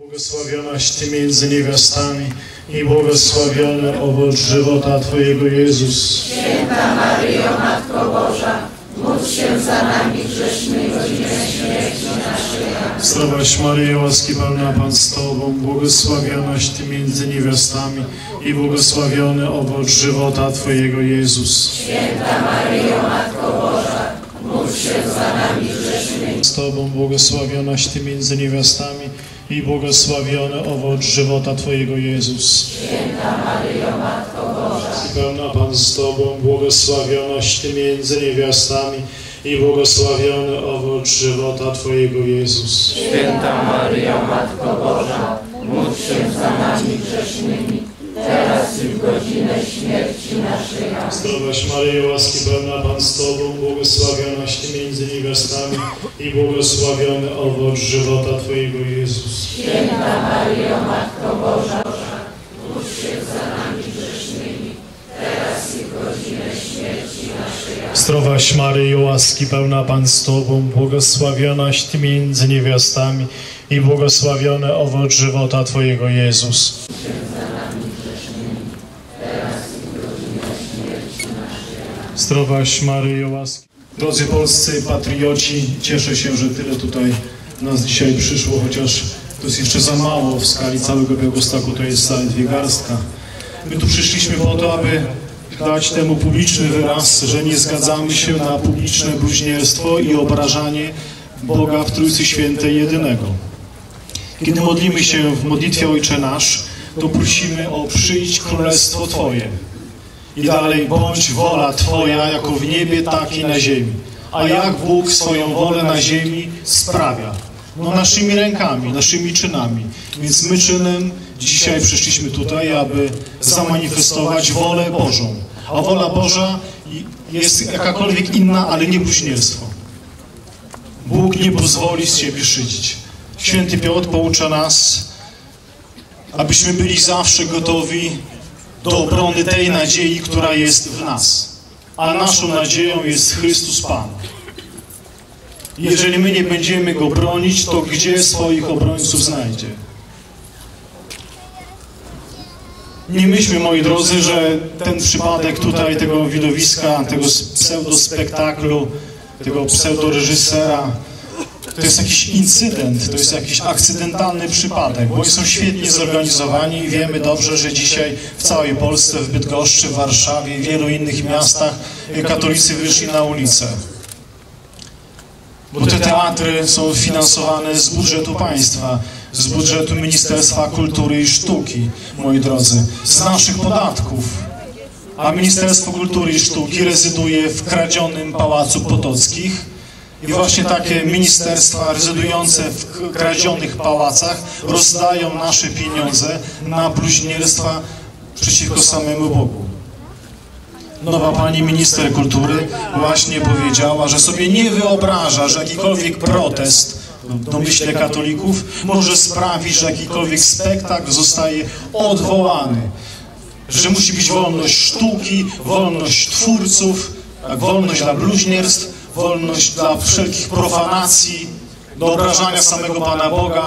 Błogosławionaś Ty między niewiastami i błogosławiony owoc żywota Twojego Jezus. Święta Maryjo, Matko Boża, módl się za nami grzesznymi, godzinę śmierci naszej. Zdrowaś Maryjo, łaski pełna Pan z Tobą, błogosławionaś Ty między niewiastami i błogosławiony owoc żywota Twojego Jezus. Święta Maryjo, Matko Boża, módl się za nami grzesznymi. Z Tobą błogosławionaś Ty między niewiastami i błogosławiony owoc żywota Twojego Jezus. Święta Maryjo, Matko Boża, Pełna Pan z Tobą, błogosławionaś Ty między niewiastami i błogosławiony owoc żywota Twojego Jezus. Święta Maryjo, Matko Boża, módl się za nami grzesznymi, teraz i w godzinę śmierci naszej. Amen. Zdrowaś Maryjo, łaski pełna Pan z Tobą, błogosławionaś Ty między niewiastami i błogosławiony owoc żywota Twojego Jezus. Święta Maryjo, Matko Boża, módl się za nami grzesznymi, teraz i w godzinę śmierci naszej. Amen. Zdrowaś Maryjo, łaski pełna Pan z Tobą, błogosławionaś Ty między niewiastami i błogosławiony owoc żywota Twojego Jezus. Zdrowaś Maryjo, łaski. Drodzy polscy patrioci, cieszę się, że tyle tutaj nas dzisiaj przyszło, chociaż to jest jeszcze za mało w skali całego Białegostoku, to jest całe dwie garstka. My tu przyszliśmy po to, aby dać temu publiczny wyraz, że nie zgadzamy się na publiczne bluźnierstwo i obrażanie Boga w Trójcy Świętej jedynego. Kiedy modlimy się w modlitwie Ojcze Nasz, to prosimy o przyjdź królestwo Twoje. I dalej, bądź wola Twoja, jako w niebie, tak i na ziemi. A jak Bóg swoją wolę na ziemi sprawia? No naszymi rękami, naszymi czynami. Więc my czynem dzisiaj przyszliśmy tutaj, aby zamanifestować wolę Bożą. A wola Boża jest jakakolwiek inna, ale nie bluźnierstwo. Bóg nie pozwoli z siebie szydzić. Święty Piotr poucza nas, abyśmy byli zawsze gotowi do obrony tej nadziei, która jest w nas. A naszą nadzieją jest Chrystus Pan. Jeżeli my nie będziemy Go bronić, to gdzie swoich obrońców znajdzie? Nie myślmy, moi drodzy, że ten przypadek tutaj tego widowiska, tego pseudospektaklu, tego pseudoreżysera, to jest jakiś incydent, to jest jakiś akcydentalny przypadek, bo oni są świetnie zorganizowani i wiemy dobrze, że dzisiaj w całej Polsce, w Bydgoszczy, w Warszawie i wielu innych miastach katolicy wyszli na ulicę. Bo te teatry są finansowane z budżetu państwa, z budżetu Ministerstwa Kultury i Sztuki, moi drodzy, z naszych podatków. A Ministerstwo Kultury i Sztuki rezyduje w kradzionym Pałacu Potockich, i właśnie takie ministerstwa rezydujące w kradzionych pałacach rozdają nasze pieniądze na bluźnierstwa przeciwko samemu Bogu. Nowa pani minister kultury właśnie powiedziała, że sobie nie wyobraża, że jakikolwiek protest, domyślę katolików, może sprawić, że jakikolwiek spektakl zostaje odwołany. Że musi być wolność sztuki, wolność twórców, wolność dla bluźnierstw, wolność dla wszelkich profanacji, do obrażania samego Pana Boga.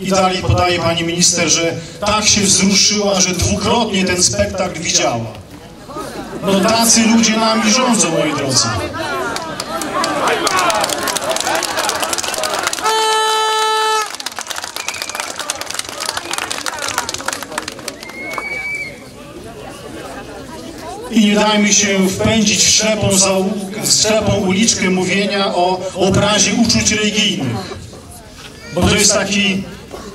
I dalej podaje pani minister, że tak się wzruszyła, że dwukrotnie ten spektakl widziała. No tacy ludzie nami rządzą, moi drodzy. I nie dajmy się wpędzić w ślepą, za, w ślepą uliczkę mówienia o obrazie uczuć religijnych. Bo to jest taki,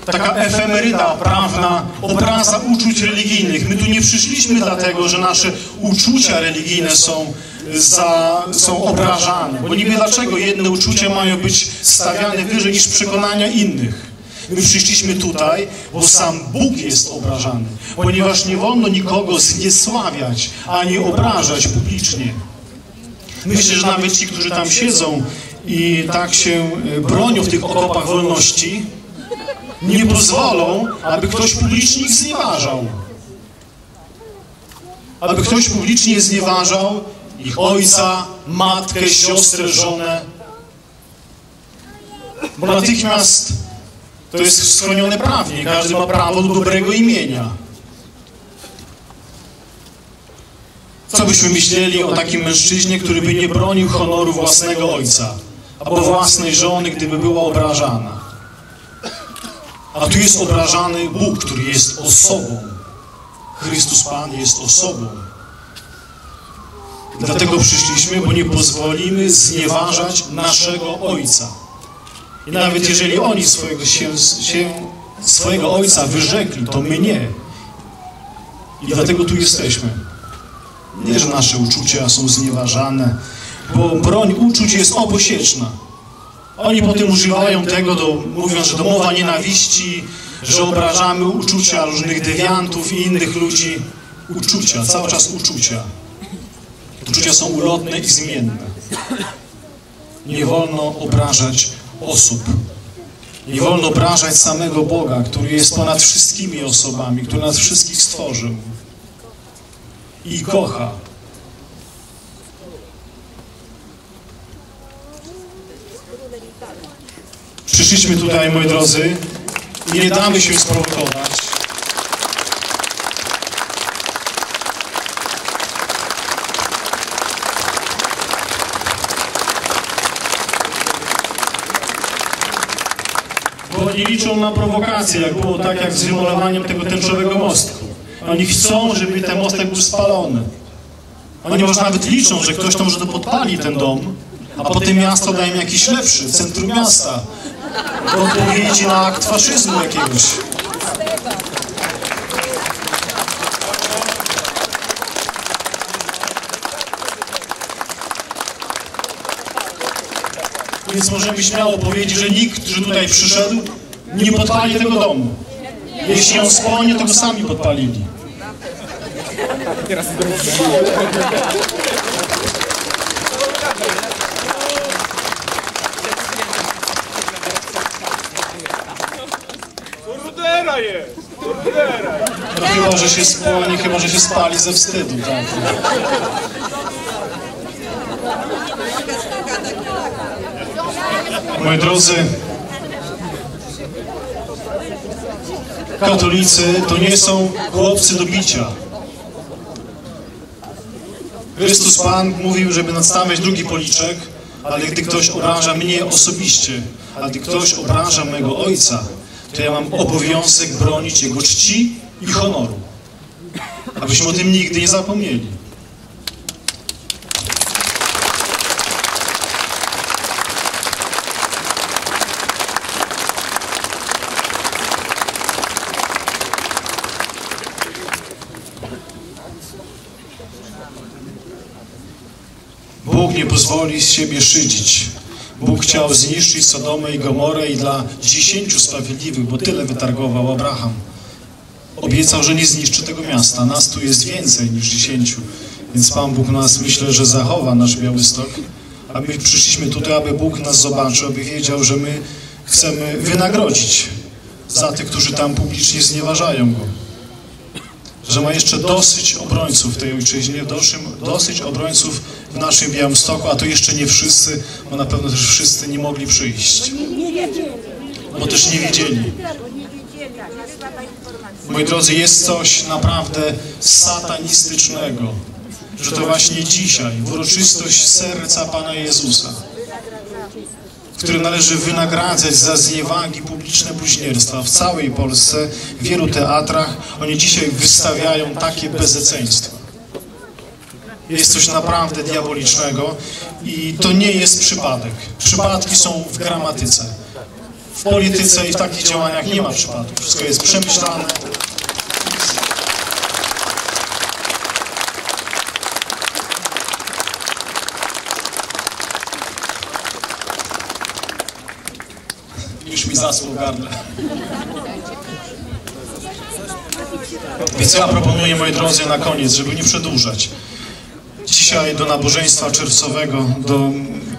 taka efemeryda prawna, obraza uczuć religijnych. My tu nie przyszliśmy dlatego, że nasze uczucia religijne są, za, są obrażane. Bo niby dlaczego jedne uczucia mają być stawiane wyżej niż przekonania innych. My przyszliśmy tutaj, bo sam Bóg jest obrażany, ponieważ nie wolno nikogo zniesławiać, ani obrażać publicznie. Myślę, że nawet ci, którzy tam siedzą i tak się bronią w tych okopach wolności, nie pozwolą, aby ktoś publicznie ich znieważał. Aby ktoś publicznie znieważał ich ojca, matkę, siostrę, żonę. Bo natychmiast To jest schronione prawnie. Każdy ma prawo do dobrego imienia. Co byśmy myśleli o takim mężczyźnie, który by nie bronił honoru własnego ojca albo własnej żony, gdyby była obrażana? A tu jest obrażany Bóg, który jest osobą. Chrystus Pan jest osobą. Dlatego przyszliśmy, bo nie pozwolimy znieważać naszego Ojca. I nawet jeżeli oni swojego, się, się, swojego Ojca wyrzekli, to my nie. I dlatego tu jesteśmy. Nie, że nasze uczucia są znieważane, bo broń uczuć jest obosieczna. Oni potem używają tego, do, mówiąc, że to mowa nienawiści, że obrażamy uczucia różnych dewiantów i innych ludzi. Uczucia, cały czas uczucia. Uczucia są ulotne i zmienne. Nie wolno obrażać osób. Nie wolno obrażać samego Boga, który jest ponad wszystkimi osobami, który nas wszystkich stworzył i kocha. Przyszliśmy tutaj, moi drodzy, nie damy się sprowokować. Bo oni liczą na prowokację, jak było tak jak z wymalowaniem tego tęczowego mostku. Oni chcą, żeby ten mostek był spalony. Oni może nawet liczą, że ktoś to może podpali ten dom, a potem miasto daje im jakiś lepszy, w centrum miasta. W odpowiedzi na akt faszyzmu jakiegoś. Więc możemy śmiało powiedzieć, że nikt, że tutaj przyszedł, nie podpali tego domu. Jeśli on spłonie, to go sami podpalili. Kurdera jest! Kurdera! No chyba, że się spłonie, chyba, że się spali ze wstydu, tak. Moi drodzy, katolicy to nie są chłopcy do bicia. Chrystus Pan mówił, żeby nadstawiać drugi policzek, ale gdy ktoś obraża mnie osobiście, a gdy ktoś obraża mego Ojca, to ja mam obowiązek bronić Jego czci i honoru. Abyśmy o tym nigdy nie zapomnieli. Bóg nie pozwoli z siebie szydzić. Bóg chciał zniszczyć Sodomę i Gomorę i dla dziesięciu sprawiedliwych, bo tyle wytargował Abraham. Obiecał, że nie zniszczy tego miasta. Nas tu jest więcej niż dziesięciu. Więc Pan Bóg nas, myślę, że zachowa nasz Białystok. A my przyszliśmy tutaj, aby Bóg nas zobaczył, aby wiedział, że my chcemy wynagrodzić za tych, którzy tam publicznie znieważają Go że ma jeszcze dosyć obrońców w tej ojczyźnie, dosyć, obrońców w naszym Białymstoku, a to jeszcze nie wszyscy, bo na pewno też wszyscy nie mogli przyjść, bo też nie wiedzieli. Moi drodzy, jest coś naprawdę satanistycznego, że to właśnie dzisiaj, w uroczystość serca Pana Jezusa, w którym należy wynagradzać za zniewagi publiczne bluźnierstwa w całej Polsce, w wielu teatrach. Oni dzisiaj wystawiają takie bezeceństwo. Jest coś naprawdę diabolicznego i to nie jest przypadek. Przypadki są w gramatyce. W polityce i w takich działaniach nie ma przypadków. Wszystko jest przemyślane. Już mi zasło w gardle. Więc ja proponuję, moi drodzy, na koniec, żeby nie przedłużać. Dzisiaj do nabożeństwa czerwcowego, do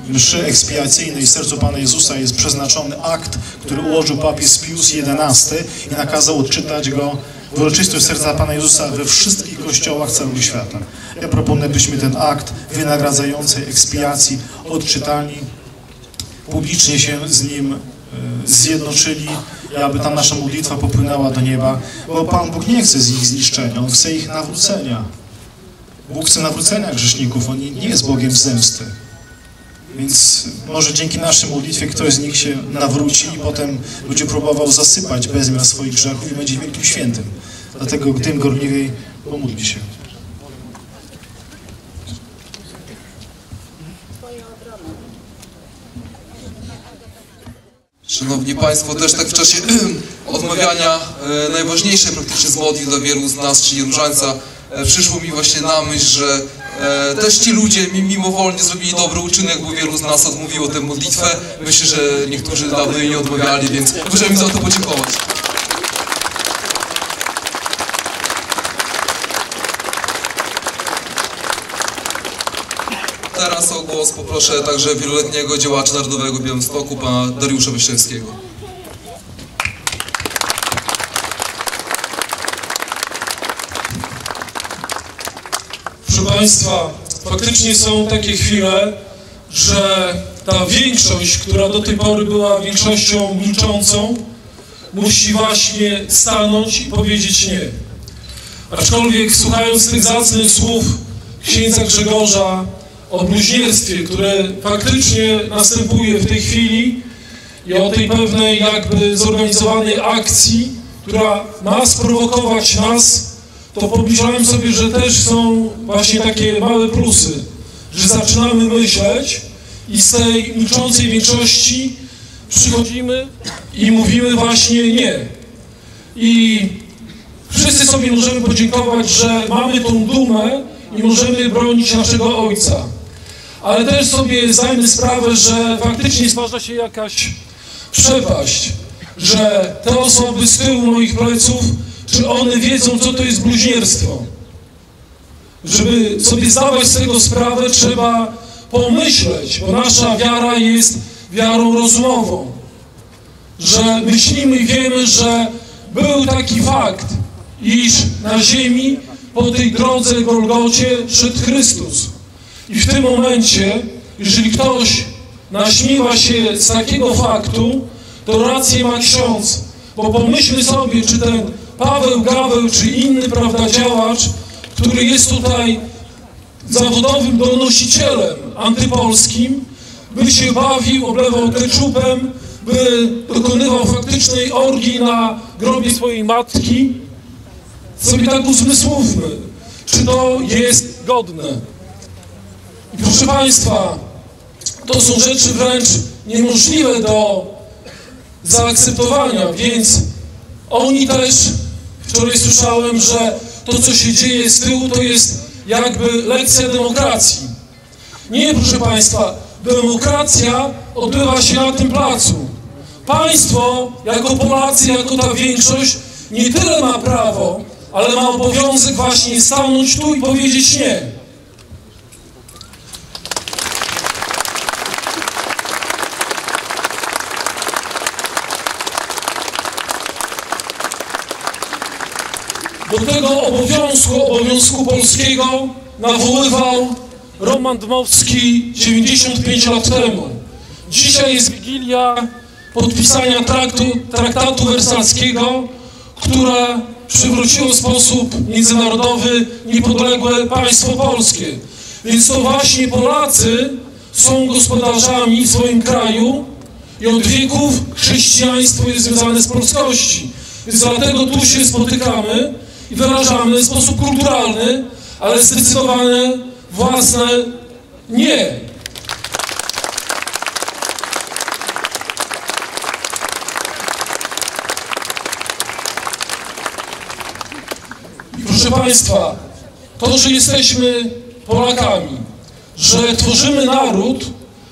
mszy ekspiacyjnej sercu Pana Jezusa jest przeznaczony akt, który ułożył papież Pius XI i nakazał odczytać go w uroczystość serca Pana Jezusa we wszystkich kościołach całego świata. Ja proponuję, byśmy ten akt wynagradzającej ekspiacji odczytali, publicznie się z nim e, zjednoczyli i aby ta nasza modlitwa popłynęła do nieba, bo Pan Bóg nie chce z ich zniszczenia, On chce ich nawrócenia. Bóg chce nawrócenia grzeszników, On nie jest Bogiem zemsty. Więc może dzięki naszej modlitwie ktoś z nich się nawróci i potem będzie próbował zasypać bezmiar swoich grzechów i będzie wielkim świętym. Dlatego tym gorliwiej pomódl się. Szanowni Państwo, też tak w czasie odmawiania e, najważniejszej praktycznie z modlitw dla wielu z nas, czyli różańca, przyszło mi właśnie na myśl, że e, też ci ludzie mi- mimowolnie zrobili dobry uczynek, bo wielu z nas odmówiło tę modlitwę. Myślę, że niektórzy dawno jej nie odmawiali, więc możemy im za to podziękować. Teraz o głos poproszę także wieloletniego działacza narodowego Białymstoku, pana Dariusza Wyszewskiego. Państwa, faktycznie są takie chwile, że ta większość, która do tej pory była większością milczącą, musi właśnie stanąć i powiedzieć nie. Aczkolwiek słuchając tych zacnych słów księdza Grzegorza o bluźnierstwie, które faktycznie następuje w tej chwili i o tej pewnej jakby zorganizowanej akcji, która ma sprowokować nas to pomyślałem sobie, że też są właśnie takie małe plusy, że zaczynamy myśleć i z tej milczącej większości przychodzimy i mówimy właśnie nie. I wszyscy sobie możemy podziękować, że mamy tą dumę i możemy bronić naszego Ojca. Ale też sobie zdajmy sprawę, że faktycznie stwarza się jakaś przepaść, że te osoby z tyłu moich pleców, czy one wiedzą, co to jest bluźnierstwo. Żeby sobie zdawać z tego sprawę, trzeba pomyśleć, bo nasza wiara jest wiarą rozumową. Że myślimy i wiemy, że był taki fakt, iż na ziemi po tej drodze Golgocie szedł Chrystus. I w tym momencie, jeżeli ktoś naśmiewa się z takiego faktu, to rację ma ksiądz. Bo pomyślmy sobie, czy ten Paweł Gaweł, czy inny, prawda, działacz, który jest tutaj zawodowym donosicielem antypolskim, by się bawił, oblewał keczupem, by dokonywał faktycznej orgii na grobie swojej matki, sobie tak uzmysłówmy, czy to jest godne. I proszę Państwa, to są rzeczy wręcz niemożliwe do zaakceptowania, więc oni też, wczoraj słyszałem, że to, co się dzieje z tyłu, to jest jakby lekcja demokracji. Nie, proszę Państwa, demokracja odbywa się na tym placu. Państwo, jako Polacy, jako ta większość, nie tyle ma prawo, ale ma obowiązek właśnie stanąć tu i powiedzieć nie. Do tego obowiązku, obowiązku polskiego nawoływał Roman Dmowski 95 lat temu. Dzisiaj jest Wigilia podpisania traktu, traktatu wersalskiego, która przywróciło w sposób międzynarodowy niepodległe państwo polskie. Więc to właśnie Polacy są gospodarzami w swoim kraju i od wieków chrześcijaństwo jest związane z polskości. Więc dlatego tu się spotykamy i wyrażamy w sposób kulturalny, ale zdecydowane własne nie. Proszę Państwa, to, że jesteśmy Polakami, że tworzymy naród,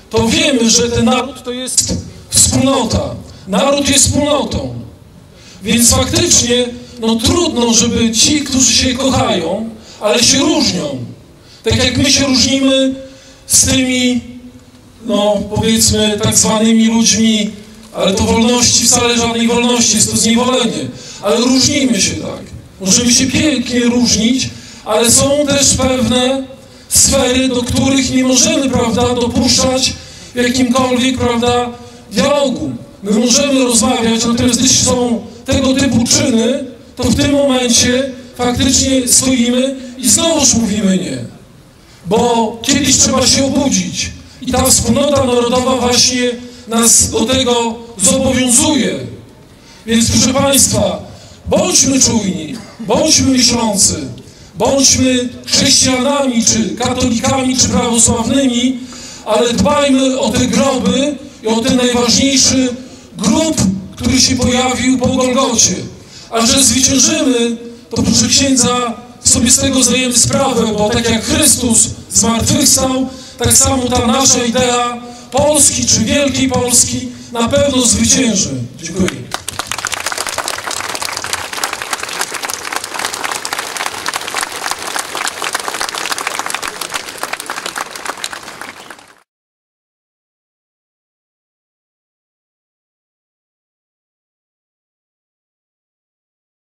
to wiemy, że ten naród to jest wspólnota. Naród jest wspólnotą. Więc faktycznie, no trudno, żeby ci, którzy się kochają, ale się różnią. Tak jak my się różnimy z tymi, no powiedzmy, tak zwanymi ludźmi, ale to wolności, wcale żadnej wolności, jest to zniewolenie. Ale różnimy się tak. Możemy się pięknie różnić, ale są też pewne sfery, do których nie możemy, prawda, dopuszczać w jakimkolwiek, prawda, dialogu. My możemy rozmawiać, natomiast jeśli są tego typu czyny, to w tym momencie faktycznie stoimy i znowuż mówimy nie. Bo kiedyś trzeba się obudzić. I ta wspólnota narodowa właśnie nas do tego zobowiązuje. Więc proszę Państwa, bądźmy czujni, bądźmy myślący, bądźmy chrześcijanami, czy katolikami, czy prawosławnymi, ale dbajmy o te groby i o ten najważniejszy grób, który się pojawił po Golgocie. A że zwyciężymy, to proszę księdza, sobie z tego zdajemy sprawę, bo tak jak Chrystus zmartwychwstał, tak samo ta nasza idea Polski czy Wielkiej Polski na pewno zwycięży. Dziękuję.